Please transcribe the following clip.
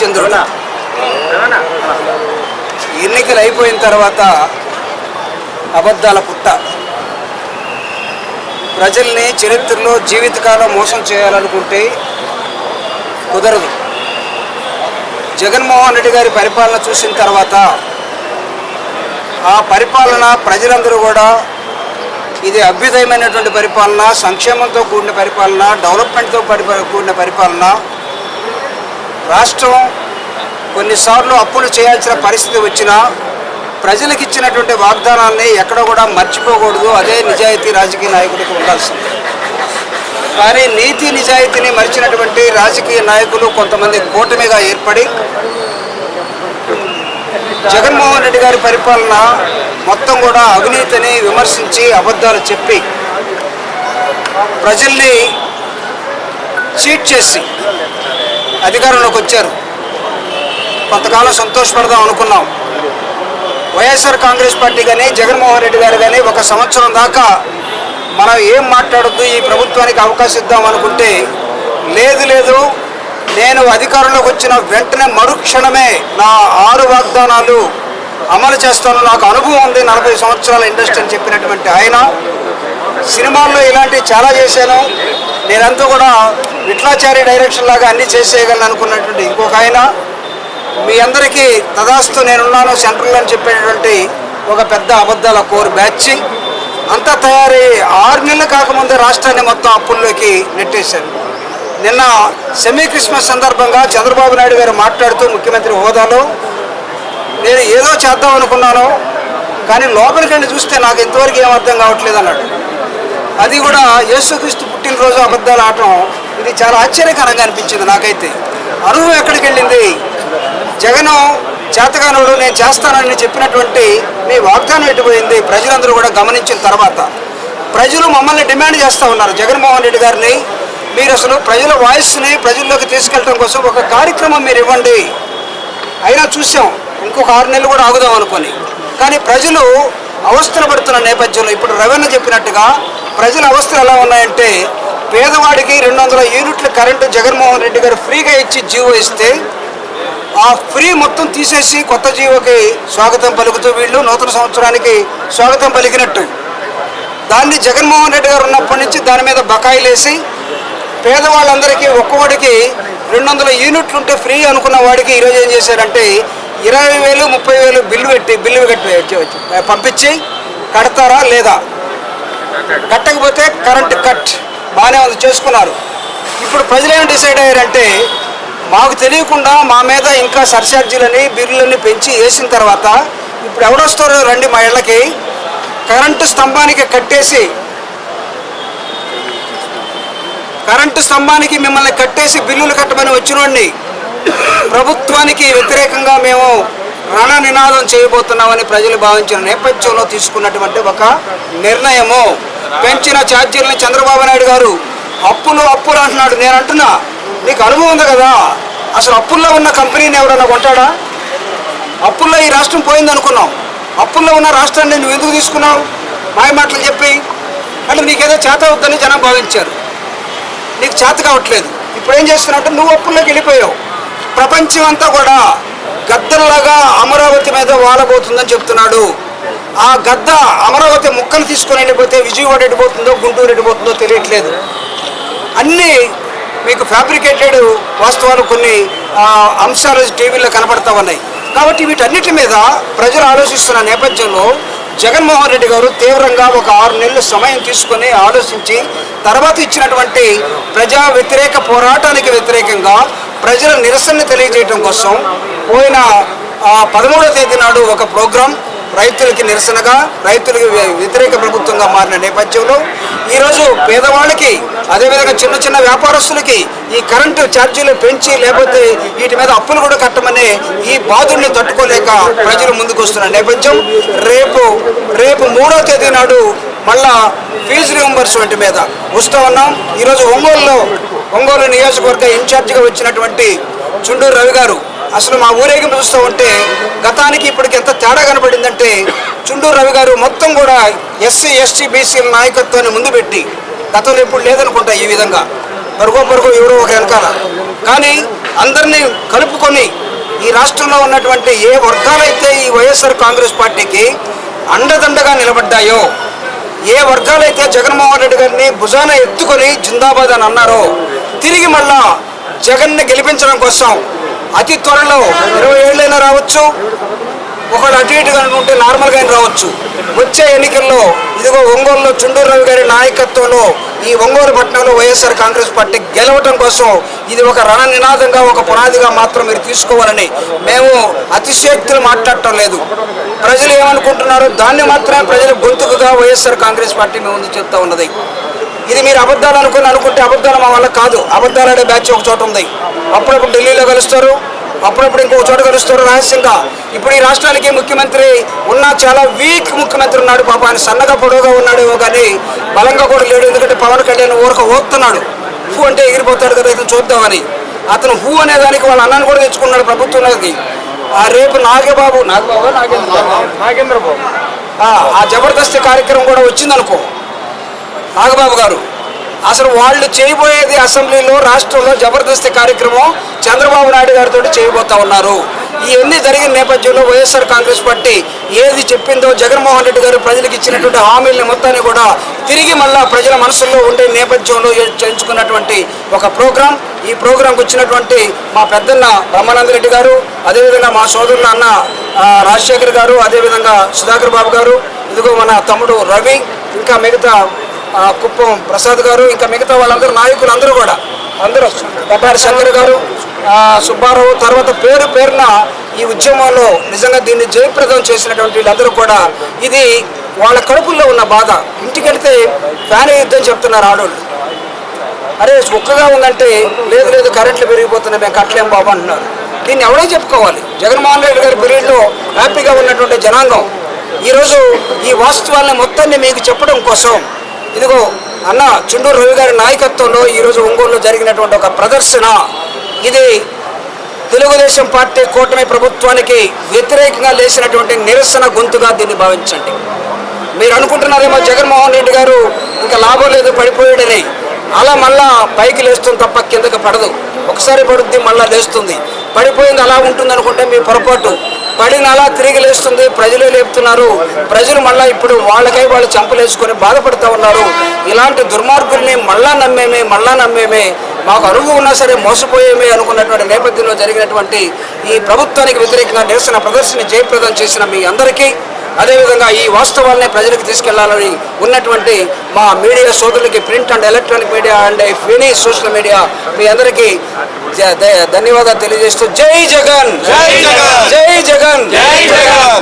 రామచంద్రుడు ఎన్నికలు అయిపోయిన తర్వాత అబద్ధాల పుట్ట. ప్రజల్ని చరిత్రలో జీవితకాలం మోసం చేయాలనుకుంటే కుదరదు. జగన్మోహన్ రెడ్డి గారి పరిపాలన చూసిన తర్వాత ఆ పరిపాలన ప్రజలందరూ కూడా ఇది అభ్యుదయమైనటువంటి పరిపాలన సంక్షేమంతో కూడిన పరిపాలన డెవలప్మెంట్తో పరిపా కూడిన పరిపాలన రాష్ట్రం కొన్నిసార్లు అప్పులు చేయాల్సిన పరిస్థితి వచ్చినా ప్రజలకు ఇచ్చినటువంటి వాగ్దానాన్ని ఎక్కడ కూడా మర్చిపోకూడదు. అదే నిజాయితీ రాజకీయ నాయకుడికి ఉండాల్సింది. కానీ నీతి నిజాయితీని మరిచినటువంటి రాజకీయ నాయకులు కొంతమంది కూటమిగా ఏర్పడి జగన్మోహన్ రెడ్డి గారి పరిపాలన మొత్తం కూడా అవినీతిని విమర్శించి అబద్ధాలు చెప్పి ప్రజల్ని చీట్ చేసి అధికారంలోకి వచ్చారు. కొంతకాలం సంతోషపడదాం అనుకున్నాం. వైఎస్ఆర్ కాంగ్రెస్ పార్టీ కానీ జగన్మోహన్ రెడ్డి గారు కానీ ఒక సంవత్సరం దాకా మనం ఏం మాట్లాడొద్దు ఈ ప్రభుత్వానికి అవకాశం ఇద్దాం అనుకుంటే లేదు లేదు. నేను అధికారంలోకి వచ్చిన వెంటనే మరుక్షణమే నా ఆరు వాగ్దానాలు అమలు చేస్తాను నాకు అనుభవం ఉంది. నలభై సంవత్సరాల ఇండస్ట్రీ అని చెప్పినటువంటి ఆయన. సినిమాల్లో ఇలాంటివి చాలా చేశాను. నేనంతా కూడా విట్లాచారి డైరెక్షన్ లాగా అన్ని చేసేయగలను అనుకున్నటువంటి ఇంకొక ఆయన. మీ అందరికీ తదాస్తు నేనున్నాను సెంట్రల్ అని చెప్పేటువంటి ఒక పెద్ద అబద్ధాల కోర్ బ్యాచ్ అంతా తయారై ఆరు నెలలు కాకముందే రాష్ట్రాన్ని మొత్తం అప్పుల్లోకి నెట్టేశారు. నిన్న సెమీ క్రిస్మస్ సందర్భంగా చంద్రబాబు నాయుడు గారు మాట్లాడుతూ ముఖ్యమంత్రి హోదాలో నేను ఏదో చేద్దాం అనుకున్నాను కానీ లోపలికెళ్ళి చూస్తే నాకు ఇంతవరకు ఏం అర్థం కావట్లేదు అన్నాడు. అది కూడా యేసుక్రీస్తు పుట్టినరోజు అబద్ధాలు ఆడటం ఇది చాలా ఆశ్చర్యకరంగా అనిపించింది నాకైతే. అరువు ఎక్కడికి వెళ్ళింది? జగను చేతగానుడు నేను చేస్తానని చెప్పినటువంటి మీ వాగ్దానం ఎట్టుపోయింది ప్రజలందరూ కూడా గమనించిన తర్వాత. ప్రజలు మమ్మల్ని డిమాండ్ చేస్తూ ఉన్నారు. జగన్మోహన్ రెడ్డి గారిని మీరు అసలు ప్రజల వాయిస్ని ప్రజల్లోకి తీసుకెళ్ళడం కోసం ఒక కార్యక్రమం మీరు ఇవ్వండి. అయినా చూసాం ఇంకొక ఆరు నెలలు కూడా ఆగుదాం అనుకొని. కానీ ప్రజలు అవస్థలు పడుతున్న నేపథ్యంలో ఇప్పుడు రవీణ చెప్పినట్టుగా ప్రజల అవస్థలు ఎలా ఉన్నాయంటే పేదవాడికి రెండు వందల యూనిట్ల కరెంటు జగన్మోహన్ రెడ్డి గారు ఫ్రీగా ఇచ్చి జీవో ఇస్తే ఆ ఫ్రీ మొత్తం తీసేసి కొత్త జీవోకి స్వాగతం పలుకుతూ వీళ్ళు నూతన సంవత్సరానికి స్వాగతం పలికినట్టు. దాన్ని జగన్మోహన్ రెడ్డి గారు ఉన్నప్పటి నుంచి దాని మీద బకాయిలేసి పేదవాళ్ళందరికీ ఒక్కొక్కడికి రెండు వందల యూనిట్లు ఉంటే ఫ్రీ అనుకున్న వాడికి ఈరోజు ఏం చేశారంటే ఇరవై వేలు ముప్పై వేలు బిల్లు పెట్టి బిల్లు కట్టి పంపించి కడతారా లేదా? కట్టకపోతే కరెంట్ కట్. బాగానే ఉంది చేసుకున్నారు. ఇప్పుడు ప్రజలు ఏం డిసైడ్ అయ్యారంటే మాకు తెలియకుండా మా మీద ఇంకా సర్ఛార్జీలని బిల్లులని పెంచి వేసిన తర్వాత ఇప్పుడు ఎవడొస్తారో రండి మా ఇళ్ళకి. కరెంటు స్తంభానికి కట్టేసి కరెంటు స్తంభానికి మిమ్మల్ని కట్టేసి బిల్లులు కట్టమని వచ్చినోడిని ప్రభుత్వానికి వ్యతిరేకంగా మేము రణ నినాదం చేయబోతున్నామని ప్రజలు భావించిన నేపథ్యంలో తీసుకున్నటువంటి ఒక నిర్ణయము. పెంచిన ఛార్జీలని చంద్రబాబు నాయుడు గారు అప్పులు అప్పులు అంటున్నాడు. నేను అంటున్నా నీకు అనుభవం ఉంది కదా? అసలు అప్పుల్లో ఉన్న కంపెనీని ఎవడన్నా కొంటాడా? అప్పుల్లో ఈ రాష్ట్రం పోయింది అనుకున్నాం అప్పుల్లో ఉన్న రాష్ట్రాన్ని నువ్వు ఎందుకు తీసుకున్నావు? మాయ మాటలు చెప్పి. అంటే నీకేదో చేత అవుద్దని జనం భావించారు. నీకు చేత కావట్లేదు. ఇప్పుడు ఏం చేస్తున్నావు నువ్వు అప్పుల్లోకి వెళ్ళిపోయావు. ప్రపంచం అంతా కూడా గద్దల్లాగా అమరావతి మీద వాలబోతుందని చెప్తున్నాడు. ఆ గద్ద అమరావతి ముక్కలు తీసుకొని వెళ్ళిపోతే విజయవాడ ఎడిపోతుందో గుంటూరు ఎడిపోతుందో తెలియట్లేదు. అన్నీ మీకు ఫ్యాబ్రికేటెడ్ వాస్తవాలు కొన్ని అంశాలు టీవీలో కనబడతా ఉన్నాయి. కాబట్టి వీటన్నిటి మీద ప్రజలు ఆలోచిస్తున్న నేపథ్యంలో జగన్మోహన్ రెడ్డి గారు తీవ్రంగా ఒక ఆరు నెలలు సమయం తీసుకొని ఆలోచించి తర్వాత ఇచ్చినటువంటి ప్రజా వ్యతిరేక పోరాటానికి వ్యతిరేకంగా ప్రజల నిరసన తెలియజేయడం కోసం పోయిన పదమూడో తేదీ నాడు ఒక ప్రోగ్రాం రైతులకి నిరసనగా రైతులకి వ్యతిరేక ప్రభుత్వంగా మారిన నేపథ్యంలో ఈరోజు పేదవాళ్ళకి అదేవిధంగా చిన్న చిన్న వ్యాపారస్తులకి ఈ కరెంటు ఛార్జీలు పెంచి లేకపోతే వీటి మీద అప్పులు కూడా కట్టమనే ఈ బాధుల్ని తట్టుకోలేక ప్రజలు ముందుకు వస్తున్న నేపథ్యం. రేపు రేపు మూడో తేదీ నాడు మళ్ళా ఫీజు రియంబర్స్మెంట్ మీద వస్తూ ఉన్నాం. ఈరోజు ఒంగోలులో ఒంగోలు నియోజకవర్గ ఇన్ఛార్జిగా వచ్చినటువంటి చుండూరు రవి గారు అసలు మా ఊరేగింపు చూస్తూ ఉంటే గతానికి ఇప్పటికి ఎంత తేడా కనబడిందంటే చుండూరు రవి గారు మొత్తం కూడా ఎస్సీ ఎస్టీ బీసీల నాయకత్వాన్ని ముందు పెట్టి గతంలో ఎప్పుడు లేదనుకుంటా ఈ విధంగా. పరుగో పరుగో ఎవరో ఒక వెనకాల. కానీ అందరినీ కలుపుకొని ఈ రాష్ట్రంలో ఉన్నటువంటి ఏ వర్గాలైతే ఈ వైఎస్ఆర్ కాంగ్రెస్ పార్టీకి అండదండగా నిలబడ్డాయో ఏ వర్గాలైతే జగన్మోహన్ రెడ్డి గారిని భుజాన ఎత్తుకొని జిందాబాద్ అని అన్నారో తిరిగి మళ్ళా జగన్ని గెలిపించడం కోసం అతి త్వరలో ఇరవై ఏళ్ళైనా రావచ్చు. ఒకడు అటు ఇటుగా ఉంటే నార్మల్గా అయినా రావచ్చు. వచ్చే ఎన్నికల్లో ఇదిగో ఒంగోలులో చుండూరు రవి గారి నాయకత్వంలో ఈ ఒంగోలు పట్టణంలో వైఎస్ఆర్ కాంగ్రెస్ పార్టీ గెలవటం కోసం ఇది ఒక రణ నినాదంగా ఒక పునాదిగా మాత్రం మీరు తీసుకోవాలని మేము అతిశయక్తులు మాట్లాడటం లేదు. ప్రజలు ఏమనుకుంటున్నారో దాన్ని మాత్రమే ప్రజల గొంతుకుగా వైఎస్ఆర్ కాంగ్రెస్ పార్టీ మేము ముందు చెప్తా ఉన్నది. ఇది మీరు అబద్ధాలు అనుకుని అనుకుంటే అబద్ధాలు మా వల్ల కాదు. అబద్ధాలు ఆడే బ్యాచ్ ఒక చోట ఉంది. అప్పుడప్పుడు ఢిల్లీలో కలుస్తారు. అప్పుడప్పుడు ఇంకో చోట కలుస్తారు రహస్యంగా. ఇప్పుడు ఈ రాష్ట్రానికి ముఖ్యమంత్రి ఉన్న చాలా వీక్ ముఖ్యమంత్రి ఉన్నాడు పాప. ఆయన సన్నగా పొడవుగా ఉన్నాడేమో కానీ బలంగా కూడా లేడు. ఎందుకంటే పవన్ కళ్యాణ్ ఊరక ఓపుతున్నాడు హూ అంటే ఎగిరిపోతాడు కదా ఇతను చూద్దామని. అతను హూ అనే దానికి వాళ్ళ అన్నను కూడా తెచ్చుకున్నాడు ప్రభుత్వంలోకి ఆ రేపు నాగబాబు నాగబాబు నాగేంద్ర నాగేంద్ర బాబు ఆ జబర్దస్త్ కార్యక్రమం కూడా వచ్చిందనుకో. నాగబాబు గారు. అసలు వాళ్ళు చేయబోయేది అసెంబ్లీలో రాష్ట్రంలో జబర్దస్తి కార్యక్రమం చంద్రబాబు నాయుడు గారితో చేయబోతా ఉన్నారు. ఇవన్నీ జరిగిన నేపథ్యంలో వైఎస్ఆర్ కాంగ్రెస్ పార్టీ ఏది చెప్పిందో జగన్మోహన్ రెడ్డి గారు ప్రజలకు ఇచ్చినటువంటి హామీలని మొత్తాన్ని కూడా తిరిగి మళ్ళా ప్రజల మనసుల్లో ఉండే నేపథ్యంలో చేయించుకున్నటువంటి ఒక ప్రోగ్రాం. ఈ ప్రోగ్రాంకి వచ్చినటువంటి మా పెద్దన్న బ్రహ్మానంద రెడ్డి గారు అదేవిధంగా మా సోదరుల అన్న రాజశేఖర్ గారు అదేవిధంగా సుధాకర్ బాబు గారు ఇదిగో మన తమ్ముడు రవి ఇంకా మిగతా కుప్పం ప్రసాద్ గారు ఇంకా మిగతా వాళ్ళందరూ నాయకులు అందరూ కూడా. అందరూ. కటారి శంకర్ గారు సుబ్బారావు తర్వాత పేరు పేరున ఈ ఉద్యమంలో నిజంగా దీన్ని జయప్రదం చేసినటువంటి వీళ్ళందరూ కూడా ఇది వాళ్ళ కడుపుల్లో ఉన్న బాధ. ఇంటికి వెళ్తే ఫ్యాన్ యుద్ధం చెప్తున్నారు ఆడోళ్ళు. అరే ఒక్కగా ఉందంటే లేదు లేదు కరెంట్లు పెరిగిపోతున్నాయి మేము కట్టలేం బాబు అంటున్నారు. దీన్ని ఎవడో చెప్పుకోవాలి. జగన్మోహన్ రెడ్డి గారి పీరియడ్లో హ్యాపీగా ఉన్నటువంటి జనాంగం. ఈరోజు ఈ వాస్తవాల్ని మొత్తాన్ని మీకు చెప్పడం కోసం ఇదిగో అన్న చుండూరు రవి గారి నాయకత్వంలో ఈరోజు ఒంగోలులో జరిగినటువంటి ఒక ప్రదర్శన. ఇది తెలుగుదేశం పార్టీ కూటమి ప్రభుత్వానికి వ్యతిరేకంగా లేచినటువంటి నిరసన గొంతుగా దీన్ని భావించండి. మీరు అనుకుంటున్నారేమో జగన్మోహన్ రెడ్డి గారు ఇంకా లాభం లేదు పడిపోయాడని. అలా మళ్ళా పైకి లేస్తుంది తప్ప కిందకి పడదు. ఒకసారి పడుద్ది మళ్ళా లేస్తుంది. పడిపోయింది అలా ఉంటుంది అనుకుంటే మీ పొరపాటు. పడిన అలా తిరిగి లేస్తుంది. ప్రజలు లేపుతున్నారు. ప్రజలు మళ్ళా ఇప్పుడు వాళ్ళకై వాళ్ళు చంపలేసుకొని బాధపడుతూ ఉన్నారు. ఇలాంటి దుర్మార్గుల్ని మళ్ళా నమ్మేమే మళ్ళా నమ్మేమే. మాకు అరుగు ఉన్నా సరే మోసపోయేమే అనుకున్నటువంటి నేపథ్యంలో జరిగినటువంటి ఈ ప్రభుత్వానికి వ్యతిరేకంగా నిరసన ప్రదర్శన జయప్రదం చేసిన మీ అందరికీ అదేవిధంగా ఈ వాస్తవాల్ని ప్రజలకు తీసుకెళ్ళాలని ఉన్నటువంటి మా మీడియా సోదరులకి print and electronic media and Finney social media మీ అందరికీ ధన్యవాదాలు తెలియజేస్తూ జై జగన్ జై జగన్! జై జగన్ జై జగన్!